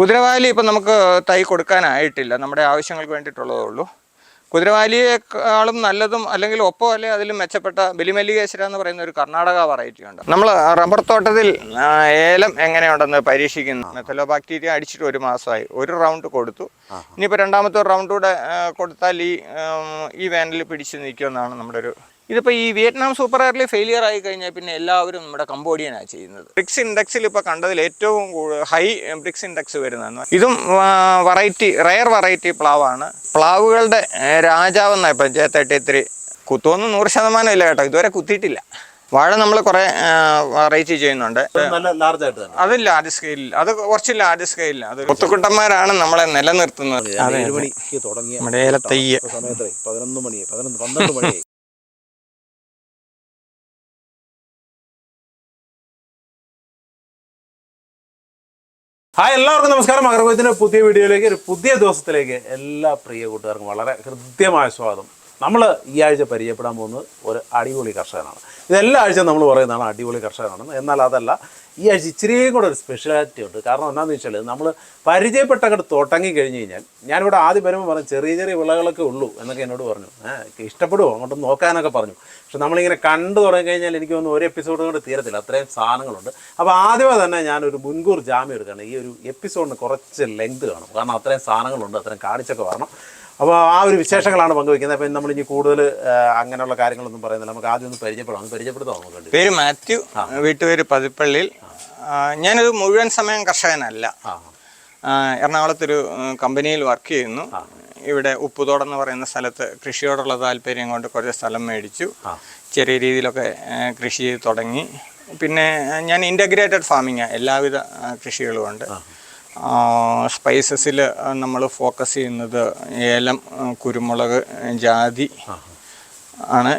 കുതിരവാലി ഇപ്പം നമുക്ക് തൈ കൊടുക്കാനായിട്ടില്ല. നമ്മുടെ ആവശ്യങ്ങൾക്ക് വേണ്ടിയിട്ടുള്ളതേ ഉള്ളൂ. കുതിരവാലിയേക്കാളും നല്ലതും അല്ലെങ്കിൽ ഒപ്പം അല്ലെങ്കിൽ അതിലും മെച്ചപ്പെട്ട ബലിമല്ലികേശ്വര എന്ന് പറയുന്ന ഒരു കർണാടക വെറൈറ്റി ഉണ്ട്. നമ്മൾ റബ്ബർ തോട്ടത്തിൽ ഏലം എങ്ങനെയുണ്ടെന്ന് പരീക്ഷിക്കുന്നു. മെത്തലോ ബാക്ടീരിയ അടിച്ചിട്ട് ഒരു മാസമായി. ഒരു റൗണ്ട് കൊടുത്തു. ഇനിയിപ്പോൾ രണ്ടാമത്തെ റൗണ്ട് കൂടെ കൊടുത്താൽ ഈ ഈ വേനലിൽ പിടിച്ച് നിൽക്കുമെന്നാണ് നമ്മുടെ ഒരു ഇതിപ്പോൾ ഈ വിയറ്റ്നാം സൂപ്പർ എയറിൽ ഫെയിലിയർ ആയി കഴിഞ്ഞാൽ പിന്നെ എല്ലാവരും നമ്മുടെ കമ്പോഡിയനാണ് ചെയ്യുന്നത്. ബ്രിക്സ് ഇൻഡെക്സിൽ ഇപ്പോൾ കണ്ടതിൽ ഏറ്റവും ഹൈ ബ്രിക്സ് ഇൻഡെക്സ് വരുന്നതെന്ന് ഇതും വെറൈറ്റി റയർ വെറൈറ്റി പ്ലാവാണ്. പ്ലാവുകളുടെ രാജാവെന്നാണ് ഇപ്പം ജെ തേർട്ടി ത്രീ. കുത്തുമൊന്നും നൂറ് ശതമാനം ഇല്ല കേട്ടോ. ഇതുവരെ കുത്തിയിട്ടില്ല. വാഴ നമ്മൾ കുറെ വെറൈറ്റി ചെയ്യുന്നുണ്ട്. നല്ല ലാർജ് ആയിട്ട് അത് ലാർജ് സ്കെയിലിൽ അത് കുറച്ച് ലാർജ് സ്കെയിലിൽ അത് കുത്തുക്കുട്ടന്മാരാണ് നമ്മളെ നിലനിർത്തുന്നത്. നമ്മുടെ ഏലത്തയ്യ്. പതിനൊന്ന് മണി പതിനൊന്ന് പന്ത്രണ്ട് മണിയായി ഹായ് എല്ലാവർക്കും നമസ്കാരം. മകരകോയത്തിന്റെ പുതിയ വീഡിയോയിലേക്ക് ഒരു പുതിയ ദിവസത്തിലേക്ക് എല്ലാ പ്രിയ കൂട്ടുകാർക്കും വളരെ ഹൃദ്യമായ സ്വാഗതം. നമ്മൾ ഈ ആഴ്ച പരിചയപ്പെടാൻ പോകുന്നത് ഒരു അടിപൊളി കർഷകനാണ്. ഇതെല്ലാ ആഴ്ചയും നമ്മൾ പറയുന്നതാണ് അടിപൊളി കർഷകനാണെന്ന്. എന്നാൽ അതല്ല ഈ ആഴ്ച ഇച്ചിരിയും കൂടെ ഒരു സ്പെഷ്യാലിറ്റി ഉണ്ട്. കാരണം എന്താണെന്ന് വെച്ചാൽ നമ്മൾ പരിചയപ്പെട്ടങ്ങോട്ട് തുടങ്ങി കഴിഞ്ഞ് കഴിഞ്ഞാൽ ഞാനിവിടെ ആദ്യം വരുമ്പോൾ പറഞ്ഞു ചെറിയ ചെറിയ വിളകളൊക്കെ ഉള്ളൂ എന്നൊക്കെ എന്നോട് പറഞ്ഞു. ഇഷ്ടപ്പെടുമോ അങ്ങോട്ട് നോക്കാനൊക്കെ പറഞ്ഞു. പക്ഷെ നമ്മളിങ്ങനെ കണ്ടു തുടങ്ങി കഴിഞ്ഞാൽ എനിക്ക് തോന്നുന്നു ഒരു എപ്പിസോഡ് കൊണ്ട് തീരത്തില്ല. അത്രയും സാധനങ്ങളുണ്ട്. അപ്പോൾ ആദ്യമേ തന്നെ ഞാനൊരു മുൻകൂർ ജാമ്യം എടുക്കുകയാണ്. ഈ ഒരു എപ്പിസോഡിന് കുറച്ച് ലെങ്ത് കാണും. കാരണം അത്രയും സാധനങ്ങളുണ്ട് അത്രയും കാണിച്ചൊക്കെ വരണം. അപ്പോൾ ആ ഒരു വിശേഷങ്ങളാണ് പങ്കുവെക്കുന്നത്. അപ്പം നമ്മൾ ഇനി കൂടുതൽ അങ്ങനെയുള്ള കാര്യങ്ങളൊന്നും പറയുന്നില്ല. നമുക്ക് ആദ്യം ഒന്ന് പരിചയപ്പെടാം. ഒന്ന് പരിചയപ്പെടുത്താം നമുക്ക് പേര് മാത്യു. വീട്ടുപേര് പതിപ്പള്ളിയിൽ. ഞാനൊരു മുഴുവൻ സമയം കർഷകനല്ല. എറണാകുളത്തൊരു കമ്പനിയിൽ വർക്ക് ചെയ്യുന്നു. ഇവിടെ ഉപ്പുതോട് എന്ന് പറയുന്ന സ്ഥലത്ത് കൃഷിയോടുള്ള താല്പര്യം കൊണ്ട് കുറച്ച് സ്ഥലം മേടിച്ചു. ചെറിയ രീതിയിലൊക്കെ ആ, കൃഷി ചെയ്ത് തുടങ്ങി. പിന്നെ ഞാൻ ഇന്റഗ്രേറ്റഡ് ഫാമിങ്ങാണ് എല്ലാവിധ ആ, കൃഷികളും ഉണ്ട്. സ്പൈസസിൽ നമ്മൾ ഫോക്കസ് ചെയ്യുന്നത് ഏലം കുരുമുളക് ജാതി ആണ്.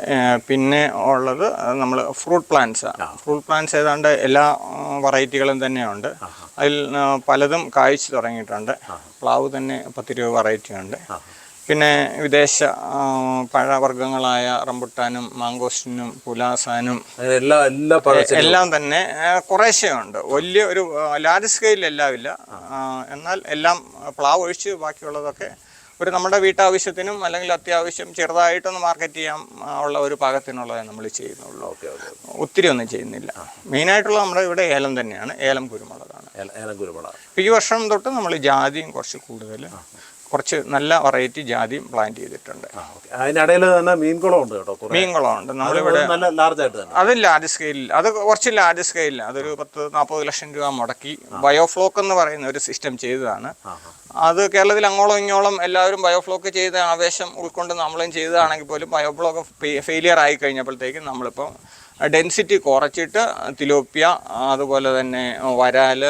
പിന്നെ ഉള്ളത് നമ്മൾ ഫ്രൂട്ട് പ്ലാന്റ്സ് ഫ്രൂട്ട് പ്ലാന്റ്സ് ഏതാണ്ട് എല്ലാ വെറൈറ്റികളും തന്നെയുണ്ട്. അതിൽ പലതും കായ്ച്ചു തുടങ്ങിയിട്ടുണ്ട്. പ്ലാവ് തന്നെ പത്തിരുപത് വെറൈറ്റി ഉണ്ട്. പിന്നെ വിദേശ പഴവർഗങ്ങളായ റംബുട്ടാനും മാങ്കോസ്റ്റിനും പുലാസാനും എല്ലാ എല്ലാ എല്ലാം തന്നെ കുറേശ്ശേ ഉണ്ട് വലിയ ഒരു ലാർജ് സ്കെയിലിൽ എല്ലാം ഇല്ല എന്നാൽ എല്ലാം പ്ലാവ് ഒഴിച്ച് ബാക്കിയുള്ളതൊക്കെ ഒരു നമ്മുടെ വീട്ടാവശ്യത്തിനും അല്ലെങ്കിൽ അത്യാവശ്യം ചെറുതായിട്ടൊന്ന് മാർക്കറ്റ് ചെയ്യാൻ ഉള്ള ഒരു പാകത്തിനുള്ളതേ നമ്മൾ ചെയ്യുന്നുള്ളൂ. ഒത്തിരി ഒന്നും ചെയ്യുന്നില്ല. മെയിനായിട്ടുള്ള നമ്മുടെ ഇവിടെ ഏലം തന്നെയാണ്. ഏലം കുരുമുളകാണ്. ഏലം കുരുമുളക്. ഈ വർഷം തൊട്ട് നമ്മൾ ജാതിയും കുറച്ച് കൂടുതൽ കുറച്ച് നല്ല വെറൈറ്റി ജാതിയും പ്ലാന്റ് ചെയ്തിട്ടുണ്ട്. അതിനിടയിൽ തന്നെ മീൻകുളം ഉണ്ട് കേട്ടോ മീൻകുളം ഉണ്ട് നമ്മളിവിടെ അത് നല്ല ലാർജ് ആയിട്ട് അത് ലാർജ് സ്കെയിലിൽ അത് കുറച്ച് ലാർജ് സ്കെയിലിൽ അതൊരു പത്ത് നാൽപ്പത് ലക്ഷം രൂപ മുടക്കി ബയോഫ്ലോക്ക് എന്ന് പറയുന്ന ഒരു സിസ്റ്റം ചെയ്തതാണ്. അത് കേരളത്തിൽ അങ്ങോളം ഇങ്ങോളം എല്ലാവരും ബയോഫ്ലോക്ക് ചെയ്ത ആവേശം ഉൾക്കൊണ്ട് നമ്മളും ചെയ്തതാണെങ്കിൽ പോലും ബയോഫ്ലോക്ക് ഫെയിലിയർ ആയി കഴിഞ്ഞപ്പോഴത്തേക്കും നമ്മളിപ്പോൾ ഡെൻസിറ്റി കുറച്ചിട്ട് തിലോപ്പിയ അതുപോലെ തന്നെ വരാൽ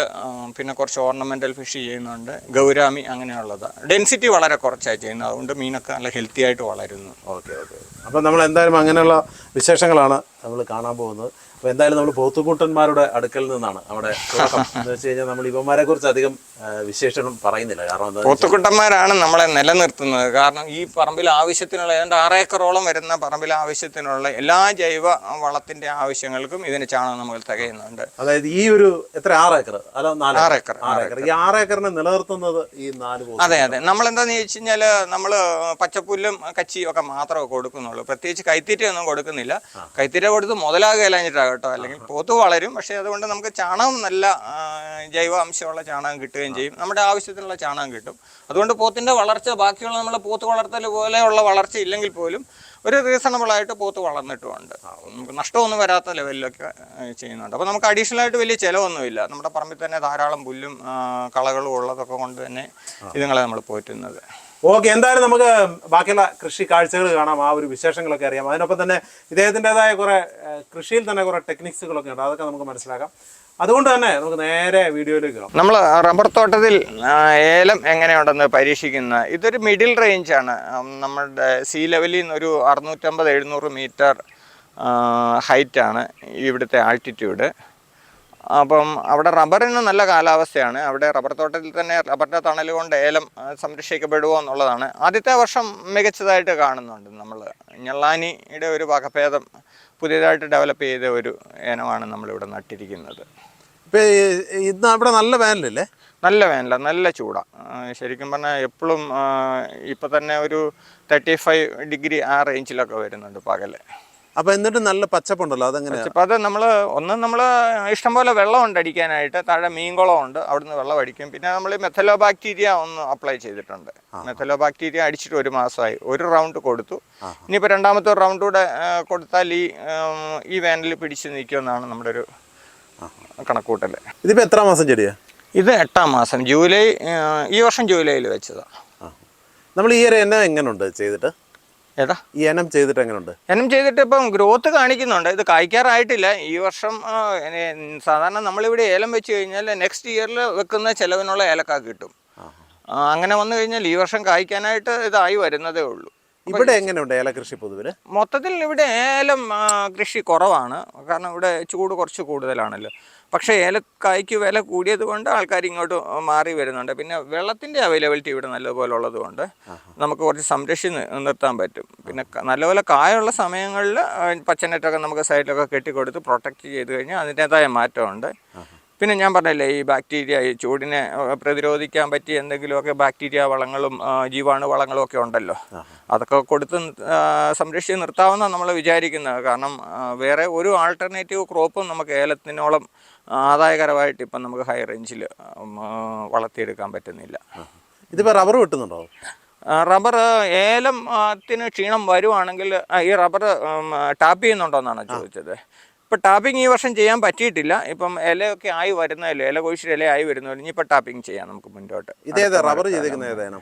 പിന്നെ കുറച്ച് ഓർണമെന്റൽ ഫിഷ് ചെയ്യുന്നുണ്ട്. ഗൗരാമി അങ്ങനെയുള്ളത്. ഡെൻസിറ്റി വളരെ കുറച്ചായി ചെയ്യുന്നത്. അതുകൊണ്ട് മീനൊക്കെ നല്ല ഹെൽത്തി ആയിട്ട് വളരുന്നു. Okay okay. അപ്പം നമ്മൾ എന്തായാലും അങ്ങനെയുള്ള വിശേഷങ്ങളാണ് നമ്മൾ കാണാൻ പോകുന്നത്. അപ്പോൾ എന്തായാലും നമ്മൾ പോത്തുകൂട്ടന്മാരുടെ അടുക്കൽ നിന്നാണ് അവിടെ എന്ന് വെച്ച് കഴിഞ്ഞാൽ നമ്മൾ ഇവന്മാരെ കുറിച്ച് അധികം വിശേഷണം പറയുന്നില്ല. കാരണം പോത്തുകൂട്ടന്മാരാണ് നമ്മളെ നിലനിർത്തുന്നത്. കാരണം ഈ പറമ്പിൽ ആവശ്യത്തിനുള്ള ഏതാണ്ട് ആറേക്കറോളം വരുന്ന പറമ്പിൽ ആവശ്യത്തിനുള്ള എല്ലാ ജൈവ വളത്തിന്റെ ആവശ്യങ്ങൾക്കും ഇതിന് ചാണകം നമ്മൾ തികയുന്നുണ്ട്. അതായത് ഈ ഒരു എത്ര? ആറ് ഏക്കർ അല്ല നാല് ആറ് ഏക്കർ, ഈ ആറ് ഏക്കറിനെ നിലനിർത്തുന്നത് ഈ നാല് അതെ അതെ. നമ്മൾ എന്താന്ന് ചോദിച്ചു കഴിഞ്ഞാൽ നമ്മൾ പച്ചപ്പുല്ലും കച്ചിയും ഒക്കെ മാത്രമേ കൊടുക്കുന്നുള്ളൂ. പ്രത്യേകിച്ച് കൈത്തീറ്റ ഒന്നും കൊടുക്കുന്നില്ല കൈത്തീറ്റ കൊടുത്ത് മുതലാകുകയില്ലാഞ്ഞിട്ടാണ് കേട്ടോ. അല്ലെങ്കിൽ പോത്ത് വളരും. പക്ഷേ അതുകൊണ്ട് നമുക്ക് ചാണകം നല്ല ജൈവ അംശമുള്ള ചാണകം കിട്ടുകയും ചെയ്യും. നമ്മുടെ ആവശ്യത്തിനുള്ള ചാണകം കിട്ടും. അതുകൊണ്ട് പോത്തിന്റെ വളർച്ച ബാക്കിയുള്ള നമ്മൾ പോത്ത് വളർത്തൽ പോലെയുള്ള വളർച്ച ഇല്ലെങ്കിൽ പോലും ഒരു റീസണബിൾ ആയിട്ട് പോത്ത് വളർന്നിട്ടുമുണ്ട്. നമുക്ക് നഷ്ടമൊന്നും വരാത്ത ലെവലിലൊക്കെ ചെയ്യുന്നുണ്ട്. അപ്പോൾ നമുക്ക് അഡീഷണൽ ആയിട്ട് വലിയ ചിലവൊന്നുമില്ല. നമ്മുടെ പറമ്പിൽ തന്നെ ധാരാളം പുല്ലും കളകളും ഉള്ളതൊക്കെ കൊണ്ട് തന്നെ ഇതുങ്ങളെ നമ്മൾ പോറ്റുന്നത്. ഓക്കെ എന്തായാലും നമുക്ക് ബാക്കിയുള്ള കൃഷി കാഴ്ചകൾ കാണാം ആ ഒരു വിശേഷങ്ങളൊക്കെ അറിയാം. അതിനൊപ്പം തന്നെ ഇദ്ദേഹത്തിന്റെതായ കുറേ കൃഷിയിൽ തന്നെ കുറേ ടെക്നിക്സുകളൊക്കെ ഉണ്ട് അതൊക്കെ നമുക്ക് മനസ്സിലാക്കാം. അതുകൊണ്ട് തന്നെ നമുക്ക് നേരെ വീഡിയോയിലേക്ക് നമ്മൾ റബ്ബർ തോട്ടത്തിൽ ഏലം എങ്ങനെയുണ്ടെന്ന് പരീക്ഷിക്കുന്ന ഇതൊരു മിഡിൽ റേഞ്ചാണ് നമ്മുടെ സീ ലെവലിൽ നിന്ന് ഒരു അറുന്നൂറ്റമ്പത് എഴുന്നൂറ് മീറ്റർ ഹൈറ്റാണ് ഇവിടുത്തെ ആൾട്ടിറ്റ്യൂഡ് അപ്പം അവിടെ റബ്ബറിന് നല്ല കാലാവസ്ഥയാണ്. അവിടെ റബ്ബർ തോട്ടത്തിൽ തന്നെ റബ്ബറിന്റെ തണൽ കൊണ്ട് ഏലം സംരക്ഷിക്കപ്പെടുമോ എന്നുള്ളതാണ്. ആദ്യത്തെ വർഷം മികച്ചതായിട്ട് കാണുന്നുണ്ട് നമ്മൾ ഞെള്ളാനിയുടെ ഒരു വകഭേദം പുതിയതായിട്ട് ഡെവലപ്പ് ചെയ്ത ഒരു ഇനമാണ് നമ്മളിവിടെ നട്ടിരിക്കുന്നത്. ഇപ്പം ഇന്ന് അവിടെ നല്ല വേനലല്ലേ? നല്ല വേനല നല്ല ചൂടാണ് ശരിക്കും പറഞ്ഞാൽ എപ്പോഴും ഇപ്പം തന്നെ ഒരു തേർട്ടി ഫൈവ് ഡിഗ്രി ആ റേഞ്ചിലൊക്കെ വരുന്നുണ്ട് പകൽ. അപ്പം എന്നിട്ട് നല്ല പച്ചപ്പുണ്ടല്ലോ അതെങ്ങനെയാ? അപ്പം അത് നമ്മൾ ഒന്ന് നമ്മൾ ഇഷ്ടംപോലെ വെള്ളമുണ്ട് അടിക്കാനായിട്ട്. താഴെ മീൻകുളം ഉണ്ട് അവിടുന്ന് വെള്ളം അടിക്കും. പിന്നെ നമ്മൾ മെത്തലോ ബാക്ടീരിയ ഒന്ന് അപ്ലൈ ചെയ്തിട്ടുണ്ട്. മെത്തലോ ബാക്ടീരിയ അടിച്ചിട്ട് ഒരു മാസമായി. ഒരു റൗണ്ട് കൊടുത്തു. ഇനിയിപ്പോൾ രണ്ടാമത്തെ റൗണ്ട് കൂടെ കൊടുത്താൽ ഈ ഈ വേനലിൽ പിടിച്ച് നിൽക്കുമെന്നാണ് നമ്മുടെ ഒരു കണക്കൂട്ടൽ ഇതിപ്പോ എത്ര മാസം ചെടിയാ? ഇത് എട്ടാം മാസം. ജൂലൈ ഈ വർഷം ജൂലൈയിൽ വെച്ചതാണ് നമ്മൾ ഈ ഒരു എന്നെ എങ്ങനെയുണ്ട് ചെയ്തിട്ട്? ഏതാ? ഈ എനം ചെയ്തിട്ട് എങ്ങനെയുണ്ട് എനം ചെയ്തിട്ട് ഇപ്പം ഗ്രോത്ത് കാണിക്കുന്നുണ്ട്. ഇത് കായ്ക്കാറായിട്ടില്ല. ഈ വർഷം സാധാരണ നമ്മളിവിടെ ഏലം വെച്ച് കഴിഞ്ഞാൽ നെക്സ്റ്റ് ഇയറിൽ വെക്കുന്ന ചിലവിനുള്ള ഏലക്ക കിട്ടും. അങ്ങനെ വന്നു കഴിഞ്ഞാൽ ഈ വർഷം കായ്ക്കാനായിട്ട് ഇതായി വരുന്നതേ ഉള്ളൂ. ഇവിടെ എങ്ങനെയുണ്ട് ഏല കൃഷി പൊതുവിൽ? മൊത്തത്തിൽ ഇവിടെ ഏലം കൃഷി കുറവാണ്. കാരണം ഇവിടെ ചൂട് കുറച്ച് കൂടുതലാണല്ലോ. പക്ഷേ ഏലക്കായ്ക്ക് വില കൂടിയത് കൊണ്ട് ആൾക്കാർ ഇങ്ങോട്ട് മാറി വരുന്നുണ്ട്. പിന്നെ വെള്ളത്തിന്റെ അവൈലബിലിറ്റി ഇവിടെ നല്ലപോലെ ഉള്ളതുകൊണ്ട് നമുക്ക് കുറച്ച് സംരക്ഷിച്ച് നിർത്താൻ പറ്റും. പിന്നെ നല്ലപോലെ കായുള്ള സമയങ്ങളിൽ പച്ചനെറ്റൊക്കെ നമുക്ക് സൈഡിലൊക്കെ കെട്ടിക്കൊടുത്ത് പ്രൊട്ടക്റ്റ് ചെയ്ത് കഴിഞ്ഞാൽ അതിന്റേതായ മാറ്റമുണ്ട്. പിന്നെ ഞാൻ പറഞ്ഞില്ലേ ഈ ബാക്ടീരിയ ഈ ചൂടിനെ പ്രതിരോധിക്കാൻ പറ്റിയ എന്തെങ്കിലുമൊക്കെ ബാക്ടീരിയ വളങ്ങളും ജീവാണു വളങ്ങളും ഒക്കെ ഉണ്ടല്ലോ. അതൊക്കെ കൊടുത്ത് സംരക്ഷിച്ച് നിർത്താവുന്ന നമ്മൾ വിചാരിക്കുന്നത്. കാരണം വേറെ ഒരു ആൾട്ടർനേറ്റീവ് ക്രോപ്പും നമുക്ക് ഏലത്തിനോളം ആദായകരമായിട്ട് ഇപ്പം നമുക്ക് ഹൈ റേഞ്ചിൽ വളർത്തിയെടുക്കാൻ പറ്റുന്നില്ല. ഇതിപ്പോൾ റബ്ബർ വെട്ടുന്നുണ്ടോ? ആ, റബ്ബർ ഏലത്തിന് ക്ഷീണം വരുവാണെങ്കിൽ ഈ റബ്ബർ ടാപ്പ് ചെയ്യുന്നുണ്ടോ എന്നാണ് ചോദിച്ചത്. ഇപ്പം ടാപ്പിംഗ് ഈ വർഷം ചെയ്യാൻ പറ്റിയിട്ടില്ല. ഇപ്പം ഇലയൊക്കെ ആയി വരുന്നതല്ലേ ഇല കൊഴിച്ചിട്ട് ഇല ആയി വരുന്നതല്ലേ ഇനിയിപ്പോൾ ടാപ്പിംഗ് ചെയ്യാം നമുക്ക് മുന്നോട്ട്. ഇതേതാ റബ്ബർ ചെയ്തേക്കുന്നത് ഏതേനം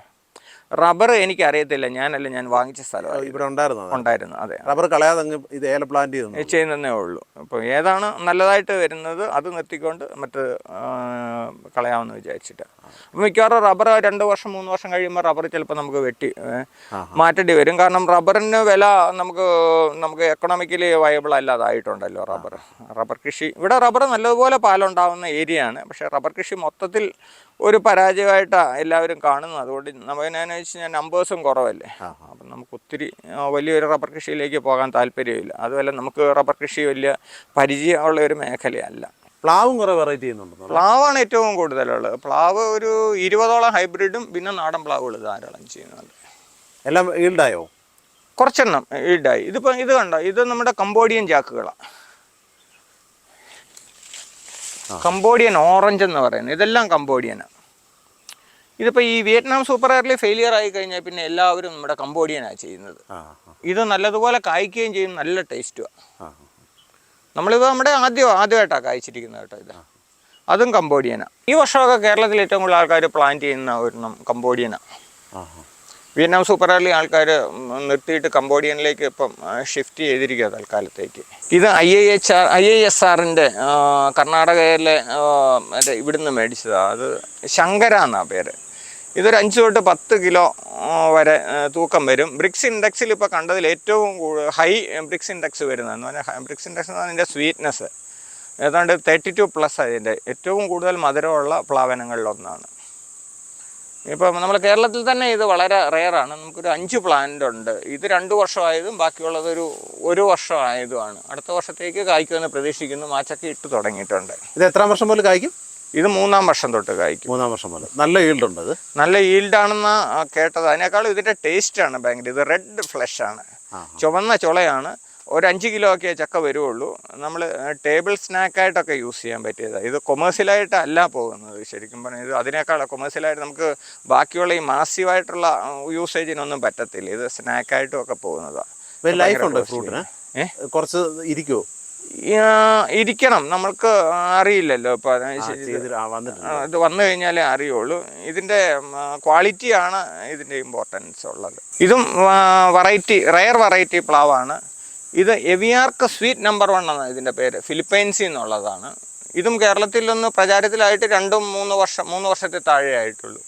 റബ്ബർ എനിക്ക് അറിയത്തില്ല ഞാനല്ല ഞാൻ വാങ്ങിച്ച സ്ഥലമാണ് ഇവിടെ ഉണ്ടായിരുന്നു? ഉണ്ടായിരുന്നു അതെ. റബ്ബർ കളയാതെ ഇത് ഏല പ്ലാന്റ് ചെയ്തു ചെയ്യുന്നതേ ഉള്ളൂ. അപ്പോൾ ഏതാണ് നല്ലതായിട്ട് വരുന്നത് അത് നിർത്തിക്കൊണ്ട് മറ്റ് കളയാമെന്ന് വിചാരിച്ചിട്ട്. അപ്പോൾ മിക്കവാറും റബ്ബർ രണ്ട് വർഷം മൂന്ന് വർഷം കഴിയുമ്പോൾ റബ്ബർ ചിലപ്പോൾ നമുക്ക് വെട്ടി മാറ്റേണ്ടി വരും. കാരണം റബ്ബറിന് വില നമുക്ക് നമുക്ക് എക്കണോമിക്കലി വയബിൾ അല്ലാതായിട്ടുണ്ടല്ലോ റബ്ബർ റബ്ബർ കൃഷി ഇവിടെ റബ്ബർ നല്ലതുപോലെ പാലുണ്ടാവുന്ന ഏരിയയാണ് പക്ഷേ റബ്ബർ കൃഷി മൊത്തത്തിൽ ഒരു പരാജയമായിട്ടാണ് എല്ലാവരും കാണുന്നത്. അതുകൊണ്ട് നമുക്ക് എന്നാന്ന് വെച്ച് കഴിഞ്ഞാൽ നമ്പേഴ്സും കുറവല്ലേ. അപ്പം നമുക്ക് ഒത്തിരി വലിയൊരു റബ്ബർ കൃഷിയിലേക്ക് പോകാൻ താല്പര്യമില്ല. അതുമല്ല നമുക്ക് റബ്ബർ കൃഷി വലിയ പരിചയമുള്ള ഒരു മേഖലയല്ല. പ്ലാവും കുറെ വെറൈറ്റി ചെയ്യുന്നുണ്ടോ പ്ലാവാണ് ഏറ്റവും കൂടുതലുള്ളത്. പ്ലാവ് ഒരു ഇരുപതോളം ഹൈബ്രിഡും പിന്നെ നാടൻ പ്ലാവുകൾ ധാരാളം ചെയ്യുന്നുണ്ട്. എല്ലാം ഈൽഡായോ കുറച്ചെണ്ണം ഈൽഡായി ഇതിപ്പോൾ ഇത് കണ്ടോ? ഇത് നമ്മുടെ കംബോഡിയൻ ജാക്കുകളാണ് കംബോഡിയൻ ഓറഞ്ച് എന്ന് പറയുന്നത്. ഇതെല്ലാം കംബോഡിയനാണ് ഇതിപ്പോൾ ഈ വിയറ്റ്നാം സൂപ്പർ എയർലി ഫെയിലിയർ ആയി കഴിഞ്ഞാൽ പിന്നെ എല്ലാവരും നമ്മുടെ കംബോഡിയനാണ് ചെയ്യുന്നത്. ഇത് നല്ലതുപോലെ കായ്ക്കുകയും ചെയ്യും നല്ല ടേസ്റ്റുമാണ് നമ്മളിത് നമ്മുടെ ആദ്യം ആദ്യമായിട്ടാണ് കായ്ച്ചിരിക്കുന്നത് കേട്ടോ ഇത്. അതും കമ്പോഡിയന ഈ വർഷമൊക്കെ കേരളത്തിൽ ഏറ്റവും കൂടുതൽ ആൾക്കാർ പ്ലാൻ ചെയ്യുന്ന ഒരെണ്ണം കമ്പോഡിയന വിയറ്റ്നാം സൂപ്പർ എയർലി ആൾക്കാർ നിർത്തിയിട്ട് കമ്പോഡിയനിലേക്ക് ഇപ്പം ഷിഫ്റ്റ് ചെയ്തിരിക്കുക തൽക്കാലത്തേക്ക്. ഇത് I I H R I I S ആറിന്റെ കർണാടകയിലെ ഇവിടുന്ന് മേടിച്ചതാണ് അത് ശങ്കര എന്നാണ് പേര്. ഇതൊരു അഞ്ച് തൊട്ട് പത്ത് കിലോ വരെ തൂക്കം വരും. ബ്രിക്സ് ഇൻഡെക്സിൽ ഇപ്പോൾ കണ്ടതിൽ ഏറ്റവും ഹൈ ബ്രിക്സ് ഇൻഡെക്സ് വരുന്നതെന്ന് പറഞ്ഞാൽ ബ്രിക്സ് ഇൻഡെക്സ് എന്ന് പറഞ്ഞാൽ അതിന്റെ സ്വീറ്റ്നെസ് ഏതാണ്ട് തേർട്ടി ടു പ്ലസ് അതിന്റെ ഏറ്റവും കൂടുതൽ മധുരമുള്ള പ്ലാവനങ്ങളിലൊന്നാണ് ഇപ്പം നമ്മൾ കേരളത്തിൽ തന്നെ ഇത് വളരെ റെയറാണ് നമുക്കൊരു അഞ്ച് പ്ലാന്റ് ഉണ്ട്. ഇത് രണ്ട് വർഷമായതും ബാക്കിയുള്ളതൊരു ഒരു വർഷമായതുമാണ്. അടുത്ത വർഷത്തേക്ക് കായ്ക്കുമെന്ന് പ്രതീക്ഷിക്കുന്നു. മാച്ചൊക്കെ ഇട്ട് തുടങ്ങിയിട്ടുണ്ട്. ഇത് എത്ര വർഷം പോലും കായ്ക്കും? ഇത് മൂന്നാം വർഷം തൊട്ട് കായ്ക്കും. മൂന്നാം വർഷം മുതൽ നല്ല ഈൽഡ് ഉണ്ട് നല്ല നല്ല ഈൽഡാണെന്ന് കേട്ടത് അതിനേക്കാളും ടേസ്റ്റ് ആണ് ഭയങ്കര. ഇത് റെഡ് ഫ്ലഷ് ആണ്. ചുവന്ന ചുളയാണ്. ഒരു അഞ്ച് കിലോ ഒക്കെ ചക്ക വരുവുള്ളൂ. നമ്മൾ ടേബിൾ സ്നാക്കായിട്ടൊക്കെ യൂസ് ചെയ്യാൻ പറ്റിയതാണ് ഇത് കൊമേഴ്സ്യലായിട്ടല്ല പോകുന്നത് ശരിക്കും പറഞ്ഞാൽ ഇത് അതിനേക്കാൾ കൊമേഴ്സ്യലായിട്ട് നമുക്ക് ബാക്കിയുള്ള ഈ മാസീവായിട്ടുള്ള യൂസേജിനൊന്നും പറ്റത്തില്ല. ഇത് സ്നാക്കായിട്ടും ഒക്കെ പോകുന്നതാണ് ലൈഫ് ഉണ്ട് ഫ്രൂട്ടിന് കുറച്ച് ഇരിക്കുമോ ഇരിക്കണം. നമ്മൾക്ക് അറിയില്ലല്ലോ. ഇപ്പൊ ഇത് വന്നു കഴിഞ്ഞാലേ അറിയുള്ളൂ. ഇതിന്റെ ക്വാളിറ്റിയാണ് ഇതിന്റെ ഇമ്പോർട്ടൻസ് ഉള്ളത്. ഇതും വെറൈറ്റി റയർ വെറൈറ്റി പ്ലാവാണ് ഇത് എവിയാർക്ക് സ്വീറ്റ് നമ്പർ വൺ എന്നാണ് ഇതിന്റെ പേര്? ഫിലിപ്പൈൻസി എന്നുള്ളതാണ് ഇതും കേരളത്തിലൊന്ന് പ്രചാരത്തിലായിട്ട് രണ്ടും മൂന്ന് വർഷം മൂന്ന് വർഷത്തെ താഴെ ആയിട്ടുള്ളൂ.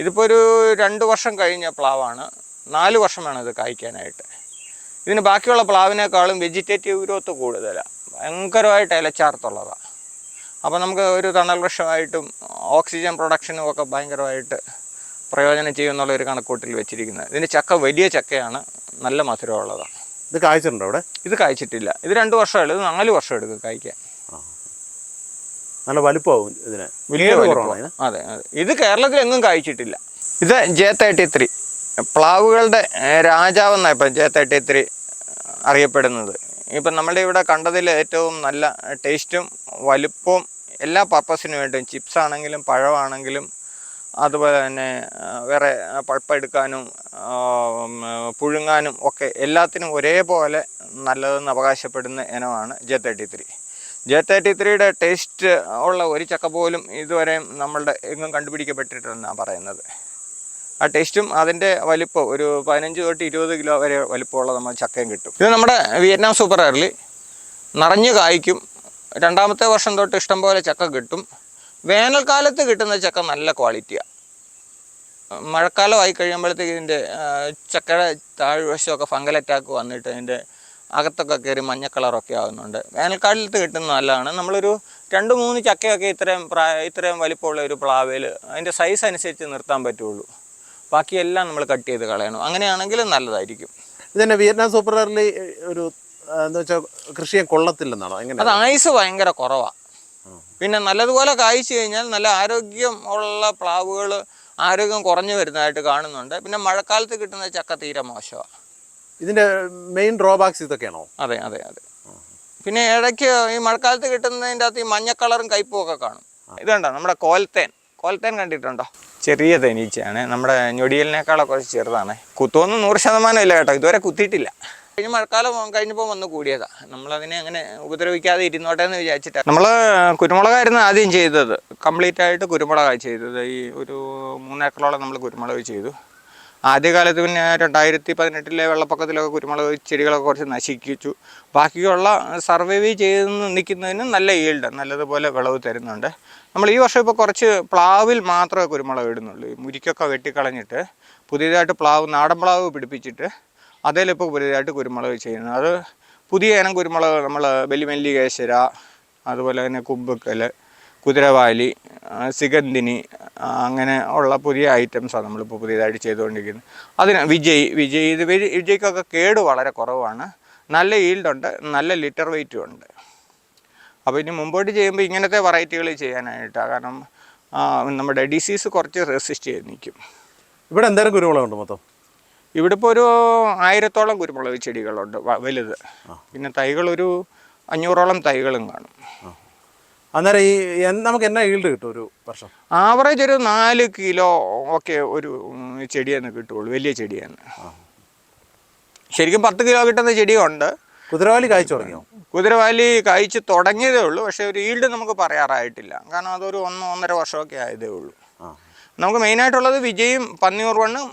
ഇതിപ്പോൾ ഒരു രണ്ട് വർഷം കഴിഞ്ഞ പ്ലാവാണ്. നാല് വർഷം വേണം ഇത് കായ്ക്കാനായിട്ട്. ഇതിന് ബാക്കിയുള്ള പ്ലാവിനേക്കാളും വെജിറ്റേറ്റീവ് ഗ്രോത്ത് കൂടുതലാണ് ഭയങ്കരമായിട്ട് ഇലച്ചാർത്തുള്ളതാണ് അപ്പോൾ നമുക്ക് ഒരു തണൽ വൃക്ഷമായിട്ടും ഓക്സിജൻ പ്രൊഡക്ഷനും ഒക്കെ ഭയങ്കരമായിട്ട് പ്രയോജനം ചെയ്യുമെന്നുള്ള ഒരു കണക്കൂട്ടിൽ വെച്ചിരിക്കുന്നത്. ഇതിന് ചക്ക വലിയ ചക്കയാണ് നല്ല മധുരമുള്ളതാണ് ഇത് കായ്ച്ചിട്ടുണ്ടോ അവിടെ? ഇത് കായ്ച്ചിട്ടില്ല. ഇത് രണ്ട് വർഷമല്ല ഇത് നാല് വർഷം എടുക്കും കായ്ക്കാൻ. നല്ല വലുപ്പമാവും ഇതിന്. വലിയ. അതെ അതെ. ഇത് കേരളത്തിൽ എങ്ങും കായ്ച്ചിട്ടില്ല. ഇത് ജെ തേർട്ടി ത്രീ പ്ലാവുകളുടെ രാജാവെന്നാണ് ഇപ്പം ജെ തേർട്ടി ത്രീ അറിയപ്പെടുന്നത്. ഇപ്പം നമ്മുടെ ഇവിടെ കണ്ടതിൽ ഏറ്റവും നല്ല ടേസ്റ്റും വലുപ്പവും എല്ലാ പർപ്പസിനും വേണ്ടിയും ചിപ്സ് ആണെങ്കിലും പഴമാണെങ്കിലും അതുപോലെ തന്നെ വേറെ പഴുപ്പെടുക്കാനും പുഴുങ്ങാനും ഒക്കെ എല്ലാത്തിനും ഒരേപോലെ നല്ലതെന്ന് അവകാശപ്പെടുന്ന ഇനമാണ് J thirty three. J thirty ത്രീയുടെ ടേസ്റ്റ് ഉള്ള ഒരു ചക്ക പോലും ഇതുവരെയും നമ്മളുടെ എങ്ങും കണ്ടുപിടിക്കപ്പെട്ടിട്ടുണ്ടെന്നാണ് പറയുന്നത്. ആ ടേസ്റ്റും അതിന്റെ വലിപ്പം ഒരു പതിനഞ്ച് തൊട്ട് ഇരുപത് കിലോ വരെ വലിപ്പമുള്ള നമ്മൾ ചക്കയും കിട്ടും. ഇത് നമ്മുടെ വിയറ്റ്നാം സൂപ്പർ എയർലി നിറഞ്ഞു കായ്ക്കും. രണ്ടാമത്തെ വർഷം തൊട്ട് ഇഷ്ടം പോലെ ചക്ക കിട്ടും. വേനൽക്കാലത്ത് കിട്ടുന്ന ചക്ക നല്ല ക്വാളിറ്റിയാണ് മഴക്കാലമായി കഴിയുമ്പോഴത്തേക്ക് ഇതിന്റെ ചക്കയുടെ താഴ്വശമൊക്കെ ഫംഗൽ അറ്റാക്ക് വന്നിട്ട് അതിന്റെ അകത്തൊക്കെ കയറി മഞ്ഞ കളറൊക്കെ ആകുന്നുണ്ട് വേനൽക്കാലത്ത് കിട്ടുന്ന നല്ലതാണ്. നമ്മളൊരു രണ്ട് മൂന്ന് ചക്കയൊക്കെ ഇത്രയും പ്രായ ഇത്രയും വലിപ്പമുള്ള ഒരു പ്ലാവേൽ അതിന്റെ സൈസ് അനുസരിച്ച് നിർത്താൻ പറ്റുള്ളൂ. ബാക്കിയെല്ലാം നമ്മൾ കട്ട് ചെയ്ത് കളയണം. അങ്ങനെയാണെങ്കിൽ നല്ലതായിരിക്കും. ഇതന്നെ വിയറ്റ്നാം സൂപ്പർ ആറിൽ ഒരു എന്താ വെച്ചാൽ കൃഷിയെ കൊള്ളത്തില്ലെന്നാണോ? എങ്ങനെ അത് ആയുസ് ഭയങ്കര കുറവാണ് പിന്നെ നല്ലതുപോലെ കായ്ച്ചു കഴിഞ്ഞാൽ നല്ല ആരോഗ്യം ഉള്ള പ്ലാവുകൾ ആരോഗ്യം കുറഞ്ഞു വരുന്നതായിട്ട് കാണുന്നുണ്ട്. പിന്നെ മഴക്കാലത്ത് കിട്ടുന്ന ചക്ക തീരെ മോശമാണ് ഇതിന്റെ മെയിൻ ഡ്രോബാക്സ് ഇതൊക്കെയാണോ? അതെ അതെ അതെ. പിന്നെ ഇടയ്ക്ക് ഈ മഴക്കാലത്ത് കിട്ടുന്നതിന്റെ അകത്ത് ഈ മഞ്ഞ കളറും കയ്പും ഒക്കെ കാണും. ഇതുണ്ടോ? നമ്മുടെ കോൽത്തേൻ. കോൽത്തേൻ കണ്ടിട്ടുണ്ടോ? ചെറിയ തേനീച്ചയാണ് നമ്മുടെ ഞൊടിയലിനേക്കാളൊക്കെ കുറച്ച് ചെറുതാണ്. കുത്തൊന്നും നൂറ് ശതമാനം ഇല്ല കേട്ടോ. ഇതുവരെ കുത്തിയിട്ടില്ല. കഴിഞ്ഞ മഴക്കാലം കഴിഞ്ഞപ്പോൾ വന്ന് കൂടിയതാ. നമ്മളതിനെ അങ്ങനെ ഉപദ്രവിക്കാതെ ഇരുന്നോട്ടെ എന്ന് വിചാരിച്ചിട്ടാണ് നമ്മൾ കുരുമുളകായിരുന്നു ആദ്യം ചെയ്തത്. കംപ്ലീറ്റ് ആയിട്ട് കുരുമുളകാണ് ചെയ്തത്. ഈ ഒരു മൂന്നേക്കറോളം നമ്മൾ കുരുമുളക് ചെയ്തു. ആദ്യകാലത്ത് പിന്നെ രണ്ടായിരത്തി പതിനെട്ടിലെ വെള്ളപ്പൊക്കത്തിലൊക്കെ കുരുമുളക് ചെടികളൊക്കെ കുറച്ച് നശിപ്പിച്ചു. ബാക്കിയുള്ള സർവൈവ് ചെയ്ത് നിൽക്കുന്നതിന് നല്ല ഈൽഡ് നല്ലതുപോലെ വിളവ് തരുന്നുണ്ട്. നമ്മൾ ഈ വർഷം ഇപ്പോൾ കുറച്ച് പ്ലാവിൽ മാത്രമേ കുരുമുളക് ഇടുന്നുള്ളൂ. മുരിക്കൊക്കെ വെട്ടിക്കളഞ്ഞിട്ട് പുതിയതായിട്ട് പ്ലാവ് നാടൻ പ്ലാവ് പിടിപ്പിച്ചിട്ട് അതിലിപ്പോൾ പുതിയതായിട്ട് കുരുമുളക് ചെയ്യുന്നത് അത് പുതിയ ഇനം കുരുമുളക് നമ്മൾ ബലിമല്ലികേശ്വര അതുപോലെ തന്നെ കുമ്പക്കൽ കുതിരവാലി സിഗന്തിനി അങ്ങനെ ഉള്ള പുതിയ ഐറ്റംസാണ് നമ്മളിപ്പോൾ പുതിയതായിട്ട് ചെയ്തുകൊണ്ടിരിക്കുന്നത്. അതിന് വിജയ് വിജയ് ഇത് വിജയ്- വിജയ്ക്കൊക്കെ കേട് വളരെ കുറവാണ്. നല്ല ഈൽഡുണ്ട് നല്ല ലിറ്റർ വെയിറ്റും ഉണ്ട്. അപ്പോൾ ഇനി മുമ്പോട്ട് ചെയ്യുമ്പോൾ ഇങ്ങനത്തെ വെറൈറ്റികൾ ചെയ്യാനായിട്ടാണ് കാരണം നമ്മുടെ ഡിസീസ് കുറച്ച് റെസിസ്റ്റ് ചെയ്ത് നിൽക്കും. ഇവിടെ എന്തായാലും കുരുമുളകുണ്ട് മൊത്തം? ഇവിടെ ഇപ്പോൾ ഒരു ആയിരത്തോളം കുരുമുളക് ചെടികളുണ്ട് വലുത്. പിന്നെ തൈകളൊരു അഞ്ഞൂറോളം തൈകളും കാണും. അന്നേരം ഈ നമുക്ക് എന്നാ ഈൽഡ് കിട്ടും ഒരു വർഷം? ആവറേജ് ഒരു നാല് കിലോ ഒക്കെ ഒരു ചെടി ചെടിയെന്ന് കിട്ടുള്ളൂ വലിയ ചെടിയെന്ന്. ശരിക്കും പത്ത് കിലോ കിട്ടുന്ന ചെടിയുണ്ട്. കുതിരവാലി കായ്ച്ചു തുടങ്ങിയോ? കുതിരവാലി കായ്ച്ചു തുടങ്ങിയതേ ഉള്ളൂ പക്ഷേ ഒരു ഈൽഡ് നമുക്ക് പറയാറായിട്ടില്ല. കാരണം അതൊരു ഒന്ന് ഒന്നര വർഷമൊക്കെ ആയതേ ഉള്ളൂ. നമുക്ക് മെയിനായിട്ടുള്ളത് വിജയും പന്നിയൂർ വണ്ണും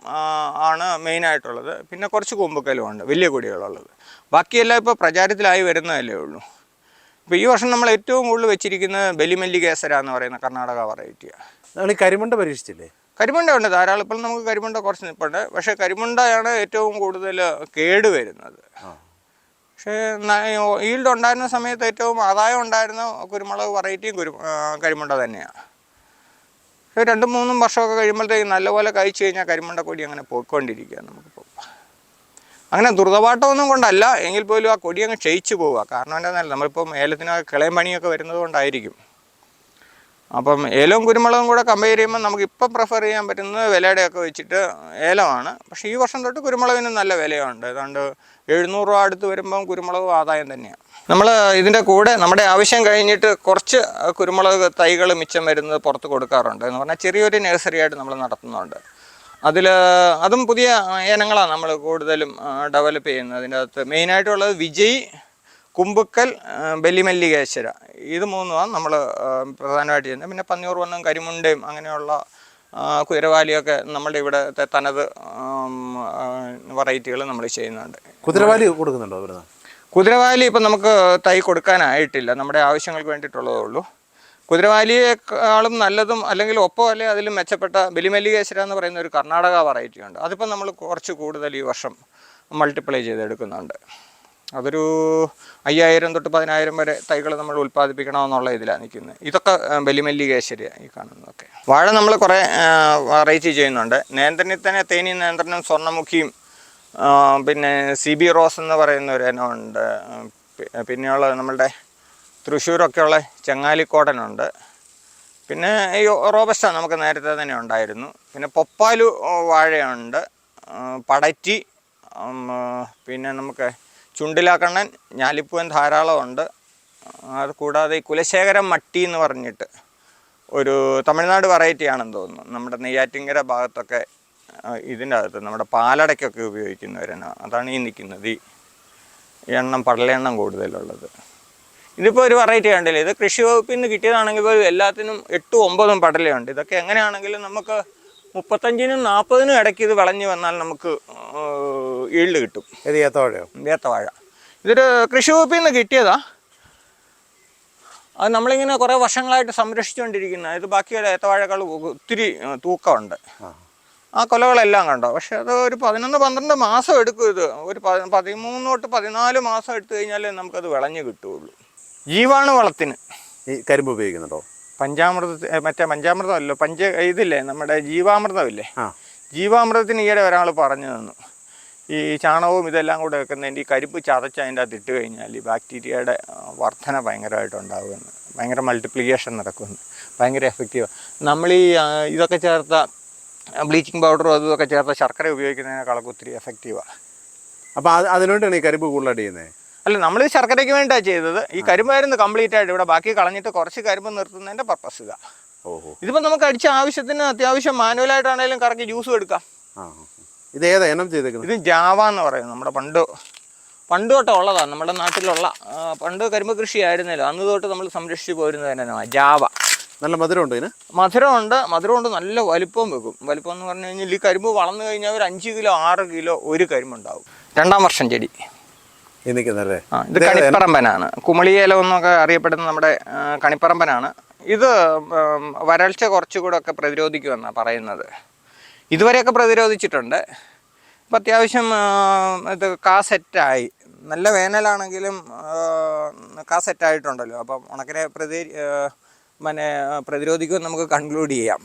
ആണ് മെയിനായിട്ടുള്ളത് പിന്നെ കുറച്ച് കൊമ്പുക്കലും ഉണ്ട് വലിയ കൊടികളുള്ളത്. ബാക്കിയെല്ലാം ഇപ്പോൾ പ്രചാരത്തിലായി വരുന്നതല്ലേ ഉള്ളൂ. ഇപ്പോൾ ഈ വർഷം നമ്മൾ ഏറ്റവും കൂടുതൽ വെച്ചിരിക്കുന്നത് ബലിമല്ലി കേസര എന്ന് പറയുന്ന കർണാടക വെറൈറ്റിയാണ് നമ്മൾ ഈ കരിമണ്ട പരീക്ഷിച്ചില്ലേ? കരിമുണ്ട ഉണ്ട്. ധാരാളം ഇപ്പോൾ നമുക്ക് കരിമുണ്ട കുറച്ച് നിൽപ്പുണ്ട് പക്ഷേ കരിമുണ്ടയാണ് ഏറ്റവും കൂടുതൽ കേട് വരുന്നത്. പക്ഷേ ഈൽഡ് ഉണ്ടായിരുന്ന സമയത്ത് ഏറ്റവും ആദായം ഉണ്ടായിരുന്ന കുരുമുളക് വെറൈറ്റിയും കുരു കരിമുണ്ട തന്നെയാണ് രണ്ടും മൂന്നും വർഷമൊക്കെ കഴിയുമ്പോഴത്തേക്ക് നല്ലപോലെ കഴിച്ചു കഴിഞ്ഞാൽ കരിമുണ്ട കൊടി അങ്ങനെ പോയിക്കൊണ്ടിരിക്കുകയാണ് നമുക്കിപ്പോൾ അങ്ങനെ ദ്രുതപാട്ടമൊന്നും കൊണ്ടല്ല. എങ്കിൽ പോലും ആ കൊടി അങ്ങ് ക്ഷയിച്ചു പോവുക. കാരണം എന്താണെന്നല്ല നമ്മളിപ്പം ഏലത്തിന് കിളയും പണിയൊക്കെ വരുന്നത് കൊണ്ടായിരിക്കും. അപ്പം ഏലവും കുരുമുളകും കൂടെ കമ്പയർ ചെയ്യുമ്പോൾ നമുക്ക് ഇപ്പം പ്രിഫർ ചെയ്യാൻ പറ്റുന്നത് വിലയുടെയൊക്കെ വെച്ചിട്ട് ഏലമാണ്. പക്ഷേ ഈ വർഷം തൊട്ട് കുരുമുളകിന് നല്ല വിലയുണ്ട്. ഏതാണ്ട് എഴുന്നൂറ് രൂപ അടുത്ത് വരുമ്പം കുരുമുളക് ആദായം തന്നെയാണ് നമ്മൾ ഇതിന്റെ കൂടെ നമ്മുടെ ആവശ്യം കഴിഞ്ഞിട്ട് കുറച്ച് കുരുമുളക് തൈകൾ മിച്ചം വരുന്നത് പുറത്ത് കൊടുക്കാറുണ്ട്. എന്ന് പറഞ്ഞാൽ ചെറിയൊരു നഴ്സറി ആയിട്ട് നമ്മൾ നടത്തുന്നുണ്ട്. അതിൽ അതും പുതിയ ഇനങ്ങളാണ് നമ്മൾ കൂടുതലും ഡെവലപ്പ് ചെയ്യുന്നത്. അതിന്റെ അകത്ത് മെയിനായിട്ടുള്ളത് വിജയ് കുമ്പുക്കൽ ബലിമല്ലികേശ്വര. ഇത് മൂന്നുമാണ് നമ്മൾ പ്രധാനമായിട്ട് ചെയ്യുന്നത്. പിന്നെ പന്നിയൂർ വന്നും കരിമുണ്ടയും അങ്ങനെയുള്ള കുതിരവാലിയൊക്കെ നമ്മുടെ ഇവിടുത്തെ തനത് വെറൈറ്റികൾ നമ്മൾ ചെയ്യുന്നുണ്ട്. കുതിരവാലി കൊടുക്കുന്നുണ്ടോ കുതിരവാലി ഇപ്പം നമുക്ക് തൈ കൊടുക്കാനായിട്ടില്ല. നമ്മുടെ ആവശ്യങ്ങൾക്ക് വേണ്ടിയിട്ടുള്ളതേ ഉള്ളൂ. കുതിരവാലിയേക്കാളും നല്ലതും അല്ലെങ്കിൽ ഒപ്പം അല്ലെ അതിലും മെച്ചപ്പെട്ട ബലിമല്ലികേശ്വര എന്ന് പറയുന്ന ഒരു കർണാടക വെറൈറ്റി ഉണ്ട്. അതിപ്പോൾ നമ്മൾ കുറച്ച് കൂടുതൽ ഈ വർഷം മൾട്ടിപ്ലൈ ചെയ്തെടുക്കുന്നുണ്ട്. അതൊരു അയ്യായിരം തൊട്ട് പതിനായിരം വരെ തൈകൾ നമ്മൾ ഉൽപ്പാദിപ്പിക്കണമെന്നുള്ള ഇതിലാണ് നിൽക്കുന്നത് ഇതൊക്കെ ബലിമല്ലികേശ്വരി ഈ കാണുന്നതൊക്കെ. വാഴ നമ്മൾ കുറേ വെറൈറ്റി ചെയ്യുന്നുണ്ട്. നേന്ത്രനിൽ തന്നെ തേനി നേന്ത്രനും സ്വർണമുഖിയും പിന്നെ സി ബി റോസ് എന്ന് പറയുന്ന ഒരു ഇനമുണ്ട് പിന്നെയുള്ള നമ്മളുടെ തൃശ്ശൂരൊക്കെയുള്ള ചെങ്ങാലിക്കോടനുണ്ട്. പിന്നെ ഈ റോബസ്റ്റ നമുക്ക് നേരത്തെ തന്നെ ഉണ്ടായിരുന്നു. പിന്നെ പൊപ്പാലു വാഴയുണ്ട്. പടറ്റി പിന്നെ നമുക്ക് ചുണ്ടിലാക്കണ്ണൻ ഞാലിപ്പൂവൻ ധാരാളമുണ്ട്. അത് കൂടാതെ ഈ കുലശേഖരം മട്ടി എന്ന് പറഞ്ഞിട്ട് ഒരു തമിഴ്നാട് വെറൈറ്റി ആണെന്ന് തോന്നുന്നു. നമ്മുടെ നെയ്യാറ്റിങ്കര ഭാഗത്തൊക്കെ ഇതിന്റെ അകത്ത് നമ്മുടെ പാലടയ്ക്കൊക്കെ ഉപയോഗിക്കുന്നവരാണ്. അതാണ് ഈ നിൽക്കുന്നത്. ഈ എണ്ണം പടലെണ്ണം കൂടുതലുള്ളത്. ഇതിപ്പോൾ ഒരു വെറൈറ്റി കണ്ടില്ലേ? ഇത് കൃഷി വകുപ്പിൽ നിന്ന് കിട്ടിയതാണെങ്കിൽ പോലും എല്ലാത്തിനും എട്ടും ഒമ്പതും പടലയുണ്ട് ഇതൊക്കെ എങ്ങനെയാണെങ്കിലും നമുക്ക് മുപ്പത്തഞ്ചിനും നാൽപ്പതിനും ഇടയ്ക്ക് ഇത് വിളഞ്ഞു വന്നാൽ നമുക്ക് ഈൾഡ് കിട്ടും. ഇത് ഏത്തവാഴയോ? ഏത്തവാഴ. ഇതൊരു കൃഷി വകുപ്പിൽ നിന്ന് കിട്ടിയതാ. അത് നമ്മളിങ്ങനെ കുറേ വർഷങ്ങളായിട്ട് സംരക്ഷിച്ചുകൊണ്ടിരിക്കുന്ന. ഇത് ബാക്കിയുള്ള ഏത്തവാഴകൾ ഒത്തിരി തൂക്കമുണ്ട്. ആ. കൊലകളെല്ലാം കണ്ടോ? പക്ഷെ അത് ഒരു പതിനൊന്ന് പന്ത്രണ്ട് മാസം എടുക്കും ഇത്. ഒരു പതിമൂന്ന് തൊട്ട് പതിനാല് മാസം എടുത്തു കഴിഞ്ഞാലേ നമുക്കത് വിളഞ്ഞ് കിട്ടുകയുള്ളൂ. ജീവാണു വളത്തിന്. ഈ കരിമ്പ് ഉപയോഗിക്കുന്നുണ്ടോ? പഞ്ചാമൃത മറ്റേ പഞ്ചാമൃതമല്ലോ പഞ്ച ഇതില്ലേ നമ്മുടെ ജീവാമൃതമില്ലേ? ജീവാമൃതത്തിന് ഈയിടെ ഒരാൾ പറഞ്ഞു തന്നു. ഈ ചാണകവും ഇതെല്ലാം കൂടെ വെക്കുന്നതിന്റെ ഈ കരിപ്പ് ചതച്ച് അതിന്റെ അത് ഇട്ട് കഴിഞ്ഞാൽ ഈ ബാക്ടീരിയയുടെ വർധന ഭയങ്കരമായിട്ടുണ്ടാകുമെന്ന് ഭയങ്കര മൾട്ടിപ്ലിക്കേഷൻ നടക്കുമെന്ന് ഭയങ്കര എഫക്റ്റീവ് നമ്മൾ ഈ ഇതൊക്കെ ചേർത്ത ബ്ലീച്ചിങ് പൗഡറും അതും ഒക്കെ ചേർത്ത ശർക്കര ഉപയോഗിക്കുന്നതിനേക്കാളൊക്കെ ഒത്തിരി എഫക്റ്റീവാണ് അപ്പോൾ അത് അതിനുവേണ്ടിയാണ് ഈ കരിമ്പ് കൂടുതലായിട്ട് ചെയ്യുന്നത്? അല്ല നമ്മൾ ഈ ശർക്കരയ്ക്ക് വേണ്ടിയാണ് ചെയ്തത്. ഈ കരിമ്പായിരുന്നു കംപ്ലീറ്റ് ആയിട്ട് ഇവിടെ ബാക്കി കളഞ്ഞിട്ട് കുറച്ച് കരിമ്പ് നിർത്തുന്നതിന്റെ പർപ്പസ് ഇതാ. ഓഹോ. ഇതിപ്പോൾ നമുക്ക് അടിച്ച ആവശ്യത്തിന് അത്യാവശ്യം മാനുവലായിട്ടാണെങ്കിലും കറക്കി ജ്യൂസ് എടുക്കാം. ഇത് ഏതാ? ചെയ്തേക്കുന്നത് ഇത് ജാവ എന്ന് പറയും നമ്മുടെ പണ്ട്. പണ്ട് തൊട്ട് ഉള്ളതാണ് നമ്മുടെ നാട്ടിലുള്ള പണ്ട് കരിമ്പ് കൃഷി ആയിരുന്നല്ലോ അന്ന് തൊട്ട് നമ്മൾ സംരക്ഷിച്ചു പോരുന്നത് തന്നെ ജാവ നല്ല മധുരമുണ്ട് ഇതിന്? മധുരമുണ്ട്. മധുരമുണ്ട് നല്ല വലിപ്പം വെക്കും. വലിപ്പം എന്ന് പറഞ്ഞു കഴിഞ്ഞാൽ ഈ കരിമ്പ് വളർന്നു കഴിഞ്ഞാൽ ഒരു അഞ്ച് കിലോ ആറ് കിലോ ഒരു കരിമ്പുണ്ടാവും രണ്ടാം വർഷം ചെടി. ഈ നിൽക്കുന്നല്ലേ ആ ഇത് കണിപ്പറമ്പനാണ്. കുമളിയേല എന്നൊക്കെ അറിയപ്പെടുന്ന നമ്മുടെ കണിപ്പറമ്പനാണ്. ഇത് വരൾച്ച കുറച്ചുകൂടെ ഒക്കെ പ്രതിരോധിക്കുമെന്നാണ് പറയുന്നത്. ഇതുവരെയൊക്കെ പ്രതിരോധിച്ചിട്ടുണ്ട്. ഇപ്പം അത്യാവശ്യം ഇത് കാ സെറ്റായി. നല്ല വേനലാണെങ്കിലും കാസെറ്റായിട്ടുണ്ടല്ലോ കാ സെറ്റായിട്ടുണ്ടല്ലോ. അപ്പം ഉണക്കിനെ പ്രതി പിന്നെ പ്രതിരോധിക്കുമെന്ന് നമുക്ക് കൺക്ലൂഡ് ചെയ്യാം.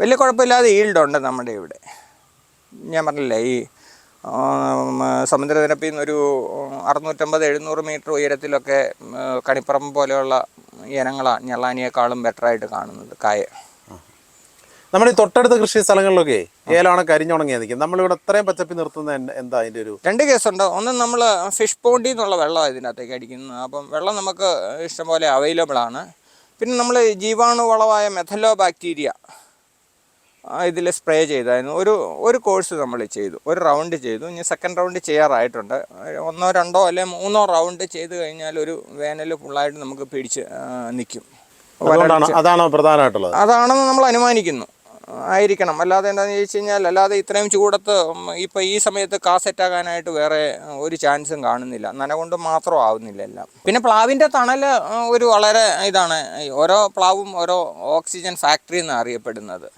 വലിയ കുഴപ്പമില്ലാതെ ഈൽഡുണ്ട് നമ്മുടെ ഇവിടെ. ഞാൻ പറഞ്ഞില്ലേ ഈ സമുദ്രനിരപ്പിൽ നിന്ന് ഒരു അറുന്നൂറ്റമ്പത് എഴുന്നൂറ് മീറ്റർ ഉയരത്തിലൊക്കെ കണിപ്പറമ്പ് കണിപ്പുറം പോലെയുള്ള ഇനങ്ങളാണ് ഞെള്ളാനിയേക്കാളും ബെറ്ററായിട്ട് കാണുന്നത് കായ. നമ്മുടെ ഈ തൊട്ടടുത്ത കൃഷി സ്ഥലങ്ങളിലൊക്കെ ഏലാണ് കരിഞ്ഞുണങ്ങിയാ നിൽക്കുന്നത്. നമ്മളിവിടെ അത്രയും പച്ചപ്പി നിർത്തുന്ന എന്താ അതിന്റെ ഒരു രണ്ട് കേസുണ്ട്. ഒന്ന് നമ്മൾ ഫിഷ് പോണ്ടിൽ നിന്നുള്ള വെള്ളം ഇതിനകത്തേക്ക് അടിക്കുന്നത്. അപ്പം വെള്ളം നമുക്ക് ഇഷ്ടംപോലെ അവൈലബിൾ ആണ്. പിന്നെ നമ്മൾ ജീവാണു വളമായ മെഥലോ ബാക്ടീരിയ ഇതിൽ സ്പ്രേ ചെയ്തായിരുന്നു. ഒരു ഒരു കോഴ്സ് നമ്മൾ ചെയ്തു. ഒരു റൗണ്ട് ചെയ്തു. ഇനി സെക്കൻഡ് റൗണ്ട് ചെയ്യാറായിട്ടുണ്ട്. ഒന്നോ രണ്ടോ അല്ലെ മൂന്നോ റൗണ്ട് ചെയ്ത് കഴിഞ്ഞാൽ ഒരു വേനൽ ഫുള്ളായിട്ട് നമുക്ക് പിടിച്ച് നിൽക്കും. അതാണോ പ്രധാനമായിട്ടുള്ളത്. അതാണെന്ന് നമ്മൾ അനുമാനിക്കുന്നു. ആയിരിക്കണം. അല്ലാതെ എന്താണെന്ന് ചോദിച്ചു കഴിഞ്ഞാൽ അല്ലാതെ ഇത്രയും ചൂടത്ത് ഇപ്പം ഈ സമയത്ത് കാസെറ്റ് സെറ്റാകാനായിട്ട് വേറെ ഒരു ചാൻസും കാണുന്നില്ല. നന കൊണ്ട് മാത്രം ആവുന്നില്ല എല്ലാം. പിന്നെ പ്ലാവിന്റെ തണൽ ഒരു വളരെ ഇതാണ്. ഓരോ പ്ലാവും ഓരോ ഓക്സിജൻ ഫാക്ടറി എന്നാണ് അറിയപ്പെടുന്നത്.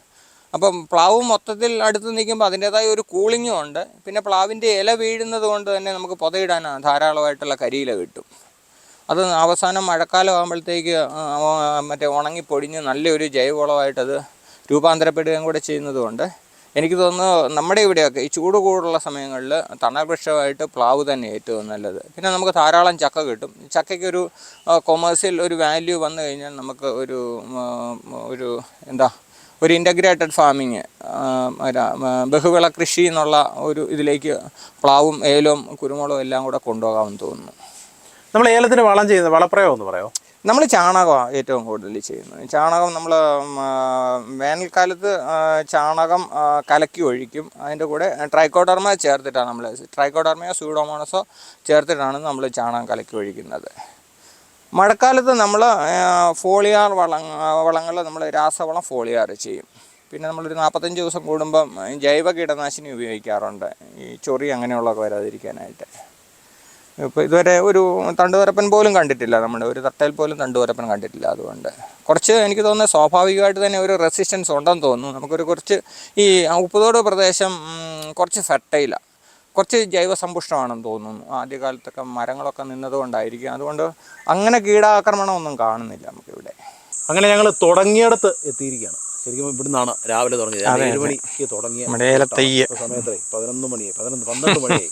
അപ്പം പ്ലാവ് മൊത്തത്തിൽ അടുത്ത് നിൽക്കുമ്പോൾ അതിന്റെതായ ഒരു കൂളിങ്ങും ഉണ്ട്. പിന്നെ പ്ലാവിന്റെ ഇല വീഴുന്നത് കൊണ്ട് തന്നെ നമുക്ക് പുതയിടാൻ ധാരാളമായിട്ടുള്ള കരിയില കിട്ടും. അത് അവസാനം മഴക്കാലം ആകുമ്പോഴത്തേക്ക് മറ്റേ ഉണങ്ങി പൊടിഞ്ഞ് നല്ലൊരു ജൈവവളമായിട്ടത് രൂപാന്തരപ്പെടുകയും കൂടെ ചെയ്യുന്നതുകൊണ്ട് എനിക്ക് തോന്നുന്നു നമ്മുടെ ഇവിടെയൊക്കെ ഈ ചൂട് കൂടുള്ള സമയങ്ങളിൽ തണൽ വൃക്ഷമായിട്ട് പ്ലാവ് തന്നെ ഏറ്റവും നല്ലത്. പിന്നെ നമുക്ക് ധാരാളം ചക്ക കിട്ടും. ചക്കയ്ക്കൊരു കൊമേഴ്സ്യൽ ഒരു വാല്യൂ വന്നു കഴിഞ്ഞാൽ നമുക്ക് ഒരു ഒരു എന്താ ഒരു ഇന്റഗ്രേറ്റഡ് ഫാമിങ് ബഹുവിള കൃഷി എന്നുള്ള ഒരു ഇതിലേക്ക് പ്ലാവും ഏലവും കുരുമുളകും എല്ലാം കൂടെ കൊണ്ടുപോകാമെന്ന് തോന്നുന്നു. നമ്മൾ ഏലത്തിന് വളം ചെയ്യുന്നത് വളപ്രയോഗം എന്ന് പറയോ നമ്മൾ ചാണകമാണ് ഏറ്റവും കൂടുതൽ ചെയ്യുന്നത്. ചാണകം നമ്മൾ വേനൽക്കാലത്ത് ചാണകം കലക്കി ഒഴിക്കും. അതിന്റെ കൂടെ ട്രൈക്കോഡർമ ചേർത്തിട്ടാണ് നമ്മൾ ട്രൈക്കോഡർമയോ സ്യൂഡോമോണസോ ചേർത്തിട്ടാണ് നമ്മൾ ചാണകം കലക്കി ഒഴിക്കുന്നത്. മഴക്കാലത്ത് നമ്മൾ ഫോളിയാർ വള വളങ്ങൾ നമ്മൾ രാസവളം ഫോളിയാർ ചെയ്യും. പിന്നെ നമ്മളൊരു നാൽപ്പത്തഞ്ച് ദിവസം കൂടുമ്പം ജൈവ കീടനാശിനി ഉപയോഗിക്കാറുണ്ട്. ഈ ചൊറി അങ്ങനെയുള്ളതൊക്കെ വരാതിരിക്കാനായിട്ട്. ഇപ്പോൾ ഇതുവരെ ഒരു തണ്ടുവരപ്പൻ പോലും കണ്ടിട്ടില്ല. നമ്മുടെ ഒരു തട്ടയിൽ പോലും തണ്ടുവരപ്പൻ കണ്ടിട്ടില്ല അതുകൊണ്ട്. കുറച്ച് എനിക്ക് തോന്നുന്നത് സ്വാഭാവികമായിട്ട് തന്നെ ഒരു റെസിസ്റ്റൻസ് ഉണ്ടെന്ന് തോന്നുന്നു. നമുക്കൊരു കുറച്ച് ഈ ഉപ്പുതോട് പ്രദേശം കുറച്ച് ഫെർട്ടൈലാണ് കുറച്ച് ജൈവസമ്പുഷ്ടമാണെന്ന് തോന്നുന്നു. ആദ്യകാലത്തൊക്കെ മരങ്ങളൊക്കെ നിന്നതുകൊണ്ടായിരിക്കും. അതുകൊണ്ട് അങ്ങനെ കീടാക്രമണമൊന്നും കാണുന്നില്ല നമുക്കിവിടെ. അങ്ങനെ ഞങ്ങൾ തുടങ്ങിയിടത്ത് എത്തിയിരിക്കുകയാണ്. ശരിക്കും ഇവിടുന്നാണ് രാവിലെ തുടങ്ങിയത്. ഏഴ് മണിക്ക് തുടങ്ങിയ സമയത്ത് പതിനൊന്ന് മണി പതിനൊന്ന് പന്ത്രണ്ട് മണിയായി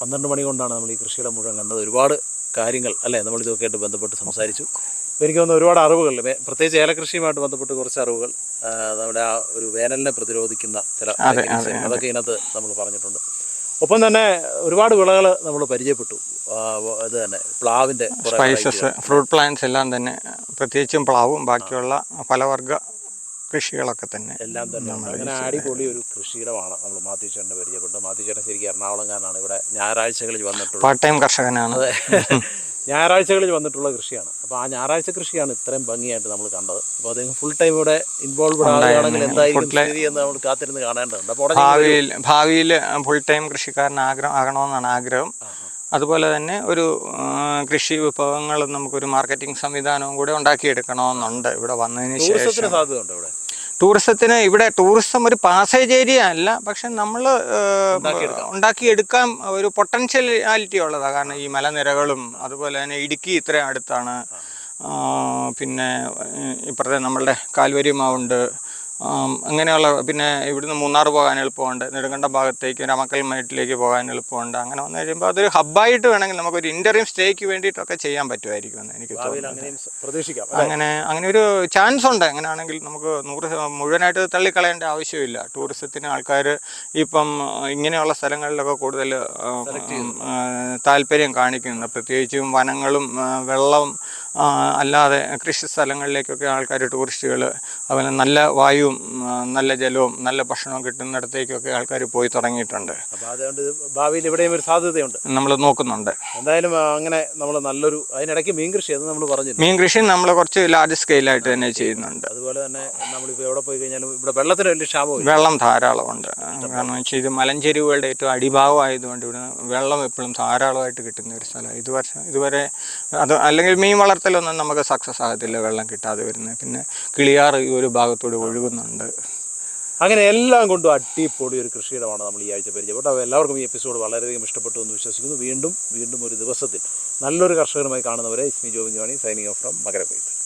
പന്ത്രണ്ട് മണി കൊണ്ടാണ് നമ്മൾ ഈ കൃഷിയുടെ മുഴുവൻ കണ്ടത്. ഒരുപാട് കാര്യങ്ങൾ അല്ലേ? നമ്മൾ ഇതൊക്കെ ആയിട്ട് ബന്ധപ്പെട്ട് സംസാരിച്ചു. എനിക്ക് തോന്നുന്നു ഒരുപാട് അറിവുകൾ പ്രത്യേകിച്ച് ഏലകൃഷിയുമായിട്ട് ബന്ധപ്പെട്ട് കുറച്ച് അറിവുകൾ നമ്മുടെ ആ ഒരു വേനലിനെ പ്രതിരോധിക്കുന്ന ചില അതൊക്കെ ഇതിനകത്ത് നമ്മൾ പറഞ്ഞിട്ടുണ്ട്. ഒപ്പം തന്നെ ഒരുപാട് വിളകൾ നമ്മൾ പരിചയപ്പെട്ടു. ഇത് തന്നെ പ്ലാവിന്റെ സ്പൈസസ് ഫ്രൂട്ട് പ്ലാന്റ്സ് എല്ലാം തന്നെ പ്രത്യേകിച്ചും പ്ലാവും ബാക്കിയുള്ള ഫലവർഗ കൃഷികളൊക്കെ തന്നെ എല്ലാം തന്നെ. അങ്ങനെ അടിപൊളി ഒരു കൃഷിയിടമാണ് നമ്മൾ മാത്യുചേട്ടനെ പരിചയപ്പെട്ടു മാത്യുചേട്ടൻ ശരിക്കും എറണാകുളംകാരനാണ് ഇവിടെ ഞായറാഴ്ചകളിൽ വന്നിട്ടുള്ളത്. പാർട്ട് ടൈം കർഷകനാണ്. അതെ. ഞായറാഴ്ചകളിൽ വന്നിട്ടുള്ള കൃഷിയാണ്. അപ്പോൾ ആ ഞായറാഴ്ച കൃഷിയാണ് ഇത്രയും ഭംഗിയായിട്ട് നമ്മൾ കണ്ടത്. അപ്പോൾ അദ്ദേഹം ഫുൾ ടൈം ഇവിടെ ഇൻവോൾവ് ആവുകയാണെങ്കിൽ എന്തായിരിക്കും സ്ഥിതി എന്ന് നമ്മൾ കാത്തിരുന്ന് കാണേണ്ടതുണ്ട്. അപ്പോൾ ഭാവിയിൽ ഭാവിയിൽ ഫുൾ ടൈം കൃഷിക്കാരൻ ആഗ്രഹം ആകണമെന്നാണ് ആഗ്രഹം. അതുപോലെ തന്നെ ഒരു കൃഷി വിഭവങ്ങളും നമുക്കൊരു മാർക്കറ്റിംഗ് സംവിധാനവും കൂടെ ഉണ്ടാക്കിയെടുക്കണമെന്നുണ്ട്. ഇവിടെ വന്നതിന് ശേഷം. സാധ്യതയുണ്ട് ഇവിടെ? ടൂറിസത്തിന് ഇവിടെ ടൂറിസം ഒരു പാസേജ് ഏരിയ അല്ല പക്ഷെ നമ്മൾ ഉണ്ടാക്കിയെടുക്കാൻ ഒരു പൊട്ടൻഷ്യാലിറ്റി ഉള്ളതാണ് കാരണം ഈ മലനിരകളും അതുപോലെ തന്നെ ഇടുക്കി ഇത്രയും അടുത്താണ്. പിന്നെ ഇപ്പുറത്തെ നമ്മളുടെ കാൽവരി മാവുണ്ട്. അങ്ങനെയുള്ള പിന്നെ ഇവിടുന്ന് മൂന്നാർ പോകാൻ എളുപ്പമുണ്ട്. നെടുങ്കണ്ടം ഭാഗത്തേക്ക് രാമക്കൽ മേട്ടിലേക്ക് പോകാൻ എളുപ്പമുണ്ട്. അങ്ങനെ വന്നു കഴിയുമ്പോൾ അതൊരു ഹബ്ബായിട്ട് വേണമെങ്കിൽ നമുക്കൊരു ഇന്റർവ്യൂ സ്റ്റേക്ക് വേണ്ടിയിട്ടൊക്കെ ചെയ്യാൻ പറ്റുമായിരിക്കും എനിക്ക് അങ്ങനെയും സ- പ്രതീക്ഷിക്കാം അങ്ങനെ അങ്ങനെ ഒരു ചാൻസ് ഉണ്ട്. അങ്ങനെയാണെങ്കിൽ നമുക്ക് നൂറ് മുഴുവനായിട്ട് തള്ളിക്കളയേണ്ട ആവശ്യമില്ല. ടൂറിസത്തിന് ആൾക്കാർ ഇപ്പം ഇങ്ങനെയുള്ള സ്ഥലങ്ങളിലൊക്കെ കൂടുതൽ താല്പര്യം കാണിക്കുന്നുണ്ട് പ്രത്യേകിച്ചും വനങ്ങളും വെള്ളം അല്ലാതെ കൃഷി സ്ഥലങ്ങളിലേക്കൊക്കെ ആൾക്കാർ ടൂറിസ്റ്റുകൾ അതുപോലെ നല്ല വായുവും നല്ല ജലവും നല്ല ഭക്ഷണവും കിട്ടുന്നിടത്തേക്കൊക്കെ ആൾക്കാർ പോയി തുടങ്ങിയിട്ടുണ്ട്. അപ്പോൾ അതുകൊണ്ട് ഇത് ഭാവിയിൽ ഇവിടെയും ഒരു സാധ്യതയുണ്ട്. നമ്മൾ നോക്കുന്നുണ്ട്. എന്തായാലും അങ്ങനെ നമ്മൾ നല്ലൊരു അതിനിടയ്ക്ക് മീൻ കൃഷി അത് നമ്മൾ പറഞ്ഞു മീൻ കൃഷി നമ്മൾ കുറച്ച് ലാർജ് സ്കെയിലായിട്ട് തന്നെ ചെയ്യുന്നുണ്ട്. അതുപോലെ തന്നെ നമ്മളിപ്പോൾ എവിടെ പോയി കഴിഞ്ഞാലും ഇവിടെ വെള്ളത്തിന് വലിയ ക്ഷാമം വെള്ളം ധാരാളമുണ്ട്. കാരണം വെച്ചാൽ ഇത് മലഞ്ചെരിവുകളുടെ ഏറ്റവും അടിഭാഗം ആയതുകൊണ്ട് ഇവിടെ വെള്ളം എപ്പോഴും ധാരാളമായിട്ട് കിട്ടുന്ന ഒരു സ്ഥലമാണ്. ഇത് വർഷം ഇതുവരെ അത് അല്ലെങ്കിൽ മീൻ വളർത്തലൊന്നും നമുക്ക് സക്സസ് ആകത്തില്ല വെള്ളം കിട്ടാതെ വരുന്നത്. പിന്നെ കിളിയാർ ഈ ഒരു ഭാഗത്തൂടെ ഒഴുകുന്നുണ്ട്. അങ്ങനെ എല്ലാം കൊണ്ടും അടിപൊളി ഒരു കൃഷിയിടമാണ് നമ്മൾ ഈ ആഴ്ച പരിചയപ്പെട്ടു അപ്പോൾ എല്ലാവർക്കും ഈ എപ്പിസോഡ് വളരെയധികം ഇഷ്ടപ്പെട്ടു എന്ന് വിശ്വസിക്കുന്നു. വീണ്ടും വീണ്ടും ഒരു ദിവസത്തിൽ നല്ലൊരു കർഷകരുമായി കാണുന്നവരെ ഇസ്മി Jobin Johny signing off from മകരക്കൊയ്ത്ത്